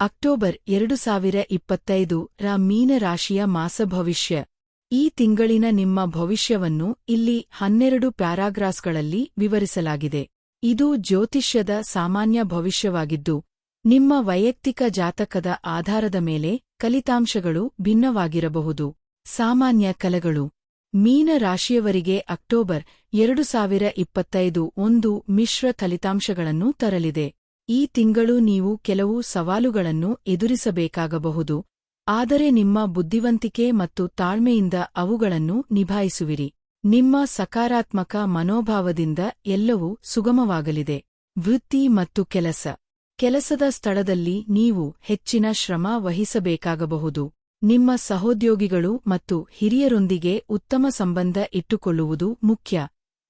October ಎರಡು ಸಾವಿರ ಇಪ್ಪತ್ತೈದು ರ ಮೀನರಾಶಿಯ ಮಾಸ ಭವಿಷ್ಯ. ಈ ತಿಂಗಳಿನ ನಿಮ್ಮ ಭವಿಷ್ಯವನ್ನು ಇಲ್ಲಿ ಹನ್ನೆರಡು ಪ್ಯಾರಾಗ್ರಾಸ್ಗಳಲ್ಲಿ ವಿವರಿಸಲಾಗಿದೆ. ಇದು ಜ್ಯೋತಿಷ್ಯದ ಸಾಮಾನ್ಯ ಭವಿಷ್ಯವಾಗಿದ್ದು, ನಿಮ್ಮ ವೈಯಕ್ತಿಕ ಜಾತಕದ ಆಧಾರದ ಮೇಲೆ ಕಲಿತಾಂಶಗಳು ಭಿನ್ನವಾಗಿರಬಹುದು. ಸಾಮಾನ್ಯ ಕಲೆಗಳು. ಮೀನ ರಾಶಿಯವರಿಗೆ ಅಕ್ಟೋಬರ್ ಎರಡು ಸಾವಿರ ಇಪ್ಪತ್ತೈದು ಒಂದು ಮಿಶ್ರ ಫಲಿತಾಂಶಗಳನ್ನು ತರಲಿದೆ. ಈ ತಿಂಗಳು ನೀವು ಕೆಲವು ಸವಾಲುಗಳನ್ನು ಎದುರಿಸಬೇಕಾಗಬಹುದು. ಆದರೆ ನಿಮ್ಮ ಬುದ್ಧಿವಂತಿಕೆ ಮತ್ತು ತಾಳ್ಮೆಯಿಂದ ಅವುಗಳನ್ನು ನಿಭಾಯಿಸುವಿರಿ. ನಿಮ್ಮ ಸಕಾರಾತ್ಮಕ ಮನೋಭಾವದಿಂದ ಎಲ್ಲವೂ ಸುಗಮವಾಗಲಿದೆ. ವೃತ್ತಿ ಮತ್ತು ಕೆಲಸ. ಕೆಲಸದ ಸ್ಥಳದಲ್ಲಿ ನೀವು ಹೆಚ್ಚಿನ ಶ್ರಮ ವಹಿಸಬೇಕಾಗಬಹುದು. ನಿಮ್ಮ ಸಹೋದ್ಯೋಗಿಗಳು ಮತ್ತು ಹಿರಿಯರೊಂದಿಗೆ ಉತ್ತಮ ಸಂಬಂಧ ಇಟ್ಟುಕೊಳ್ಳುವುದು ಮುಖ್ಯ.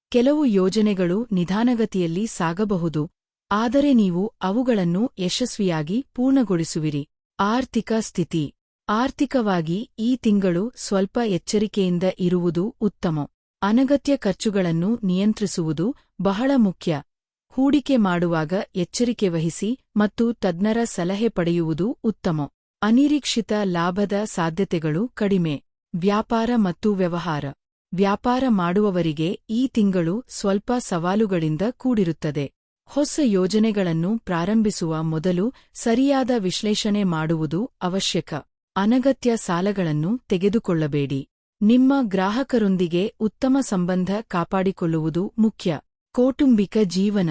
ಕೆಲವು ಯೋಜನೆಗಳು ನಿಧಾನಗತಿಯಲ್ಲಿ ಸಾಗಬಹುದು. ಆದರೆ ನೀವು ಅವುಗಳನ್ನು ಯಶಸ್ವಿಯಾಗಿ ಪೂರ್ಣಗೊಳಿಸುವಿರಿ. ಆರ್ಥಿಕ ಸ್ಥಿತಿ. ಆರ್ಥಿಕವಾಗಿ ಈ ತಿಂಗಳು ಸ್ವಲ್ಪ ಎಚ್ಚರಿಕೆಯಿಂದ ಇರುವುದು ಉತ್ತಮ. ಅನಗತ್ಯ ಖರ್ಚುಗಳನ್ನು ನಿಯಂತ್ರಿಸುವುದು ಬಹಳ ಮುಖ್ಯ. ಹೂಡಿಕೆ ಮಾಡುವಾಗ ಎಚ್ಚರಿಕೆ ವಹಿಸಿ ಮತ್ತು ತಜ್ಞರ ಸಲಹೆ ಪಡೆಯುವುದು ಉತ್ತಮ. ಅನಿರೀಕ್ಷಿತ ಲಾಭದ ಸಾಧ್ಯತೆಗಳು ಕಡಿಮೆ. ವ್ಯಾಪಾರ ಮತ್ತು ವ್ಯವಹಾರ. ವ್ಯಾಪಾರ ಮಾಡುವವರಿಗೆ ಈ ತಿಂಗಳು ಸ್ವಲ್ಪ ಸವಾಲುಗಳಿಂದ ಕೂಡಿರುತ್ತದೆ. ಹೊಸ ಯೋಜನೆಗಳನ್ನು ಪ್ರಾರಂಭಿಸುವ ಮೊದಲು ಸರಿಯಾದ ವಿಶ್ಲೇಷಣೆ ಮಾಡುವುದು ಅವಶ್ಯಕ. ಅನಗತ್ಯ ಸಾಲಗಳನ್ನು ತೆಗೆದುಕೊಳ್ಳಬೇಡಿ. ನಿಮ್ಮ ಗ್ರಾಹಕರೊಂದಿಗೆ ಉತ್ತಮ ಸಂಬಂಧ ಕಾಪಾಡಿಕೊಳ್ಳುವುದು ಮುಖ್ಯ. ಕೌಟುಂಬಿಕ ಜೀವನ.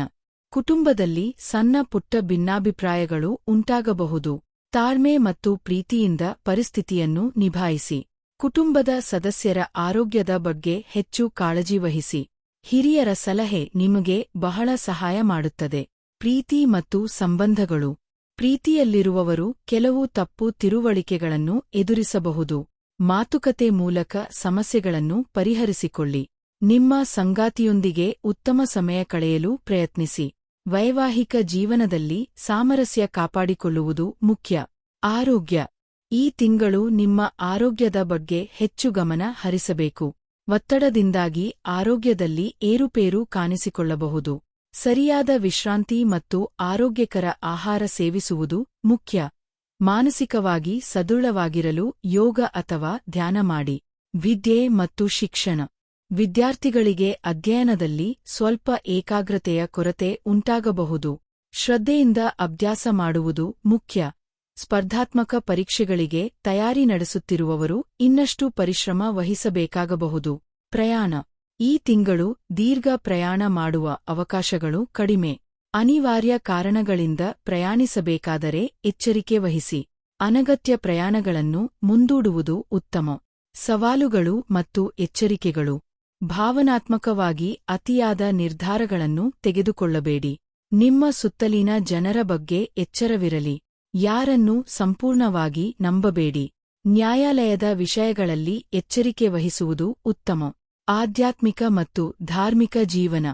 ಕುಟುಂಬದಲ್ಲಿ ಸಣ್ಣ ಪುಟ್ಟ ಭಿನ್ನಾಭಿಪ್ರಾಯಗಳು ಉಂಟಾಗಬಹುದು. ತಾಳ್ಮೆ ಮತ್ತು ಪ್ರೀತಿಯಿಂದ ಪರಿಸ್ಥಿತಿಯನ್ನು ನಿಭಾಯಿಸಿ. ಕುಟುಂಬದ ಸದಸ್ಯರ ಆರೋಗ್ಯದ ಬಗ್ಗೆ ಹೆಚ್ಚು ಕಾಳಜಿ ವಹಿಸಿ. ಹಿರಿಯರ ಸಲಹೆ ನಿಮಗೆ ಬಹಳ ಸಹಾಯ ಮಾಡುತ್ತದೆ. ಪ್ರೀತಿ ಮತ್ತು ಸಂಬಂಧಗಳು. ಪ್ರೀತಿಯಲ್ಲಿರುವವರು ಕೆಲವು ತಪ್ಪು ತಿರುವಳಿಕೆಗಳನ್ನು ಎದುರಿಸಬಹುದು. ಮಾತುಕತೆ ಮೂಲಕ ಸಮಸ್ಯೆಗಳನ್ನು ಪರಿಹರಿಸಿಕೊಳ್ಳಿ. ನಿಮ್ಮ ಸಂಗಾತಿಯೊಂದಿಗೆ ಉತ್ತಮ ಸಮಯ ಕಳೆಯಲು ಪ್ರಯತ್ನಿಸಿ. ವೈವಾಹಿಕ ಜೀವನದಲ್ಲಿ ಸಾಮರಸ್ಯ ಕಾಪಾಡಿಕೊಳ್ಳುವುದು ಮುಖ್ಯ. ಆರೋಗ್ಯ. ಈ ತಿಂಗಳು ನಿಮ್ಮ ಆರೋಗ್ಯದ ಬಗ್ಗೆ ಹೆಚ್ಚು ಗಮನ ಹರಿಸಬೇಕು. ಒತ್ತಡದಿಂದಾಗಿ ಆರೋಗ್ಯದಲ್ಲಿ ಏರುಪೇರು ಕಾಣಿಸಿಕೊಳ್ಳಬಹುದು. ಸರಿಯಾದ ವಿಶ್ರಾಂತಿ ಮತ್ತು ಆರೋಗ್ಯಕರ ಆಹಾರ ಸೇವಿಸುವುದು ಮುಖ್ಯ. ಮಾನಸಿಕವಾಗಿ ಸದೃಢವಾಗಿರಲು ಯೋಗ ಅಥವಾ ಧ್ಯಾನ ಮಾಡಿ. ವಿದ್ಯೆ ಮತ್ತು ಶಿಕ್ಷಣ. ವಿದ್ಯಾರ್ಥಿಗಳಿಗೆ ಅಧ್ಯಯನದಲ್ಲಿ ಸ್ವಲ್ಪ ಏಕಾಗ್ರತೆಯ ಕೊರತೆ ಉಂಟಾಗಬಹುದು. ಶ್ರದ್ಧೆಯಿಂದ ಅಭ್ಯಾಸ ಮಾಡುವುದು ಮುಖ್ಯ. ಸ್ಪರ್ಧಾತ್ಮಕ ಪರೀಕ್ಷೆಗಳಿಗೆ ತಯಾರಿ ನಡೆಸುತ್ತಿರುವವರು ಇನ್ನಷ್ಟು ಪರಿಶ್ರಮ ವಹಿಸಬೇಕಾಗಬಹುದು. ಪ್ರಯಾಣ. ಈ ತಿಂಗಳು ದೀರ್ಘ ಪ್ರಯಾಣ ಮಾಡುವ ಅವಕಾಶಗಳು ಕಡಿಮೆ. ಅನಿವಾರ್ಯ ಕಾರಣಗಳಿಂದ ಪ್ರಯಾಣಿಸಬೇಕಾದರೆ ಎಚ್ಚರಿಕೆ ವಹಿಸಿ. ಅನಗತ್ಯ ಪ್ರಯಾಣಗಳನ್ನು ಮುಂದೂಡುವುದು ಉತ್ತಮ. ಸವಾಲುಗಳು ಮತ್ತು ಎಚ್ಚರಿಕೆಗಳು. ಭಾವನಾತ್ಮಕವಾಗಿ ಅತಿಯಾದ ನಿರ್ಧಾರಗಳನ್ನು ತೆಗೆದುಕೊಳ್ಳಬೇಡಿ. ನಿಮ್ಮ ಸುತ್ತಲಿನ ಜನರ ಬಗ್ಗೆ ಎಚ್ಚರವಿರಲಿ. ಯಾರನ್ನೂ ಸಂಪೂರ್ಣವಾಗಿ ನಂಬಬೇಡಿ. ನ್ಯಾಯಾಲಯದ ವಿಷಯಗಳಲ್ಲಿ ಎಚ್ಚರಿಕೆ ವಹಿಸುವುದು ಉತ್ತಮ. ಆಧ್ಯಾತ್ಮಿಕ ಮತ್ತು ಧಾರ್ಮಿಕ ಜೀವನ.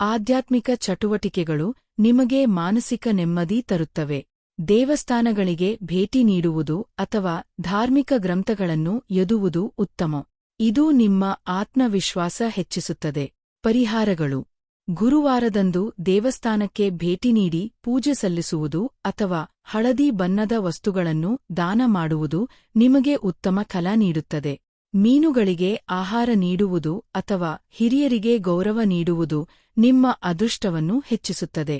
ಆಧ್ಯಾತ್ಮಿಕ ಚಟುವಟಿಕೆಗಳು ನಿಮಗೆ ಮಾನಸಿಕ ನೆಮ್ಮದಿ ತರುತ್ತವೆ. ದೇವಸ್ಥಾನಗಳಿಗೆ ಭೇಟಿ ನೀಡುವುದು ಅಥವಾ ಧಾರ್ಮಿಕ ಗ್ರಂಥಗಳನ್ನು ಎದುವುದು ಉತ್ತಮ. ಇದು ನಿಮ್ಮ ಆತ್ಮವಿಶ್ವಾಸ ಹೆಚ್ಚಿಸುತ್ತದೆ. ಪರಿಹಾರಗಳು. ಗುರುವಾರದಂದು ದೇವಸ್ಥಾನಕ್ಕೆ ಭೇಟಿ ನೀಡಿ ಪೂಜೆ ಸಲ್ಲಿಸುವುದು ಅಥವಾ ಹಳದಿ ಬಣ್ಣದ ವಸ್ತುಗಳನ್ನು ದಾನ ಮಾಡುವುದು ನಿಮಗೆ ಉತ್ತಮ ಕಲ ನೀಡುತ್ತದೆ. ಮೀನುಗಳಿಗೆ ಆಹಾರ ನೀಡುವುದು ಅಥವಾ ಹಿರಿಯರಿಗೆ ಗೌರವ ನೀಡುವುದು ನಿಮ್ಮ ಅದೃಷ್ಟವನ್ನು ಹೆಚ್ಚಿಸುತ್ತದೆ.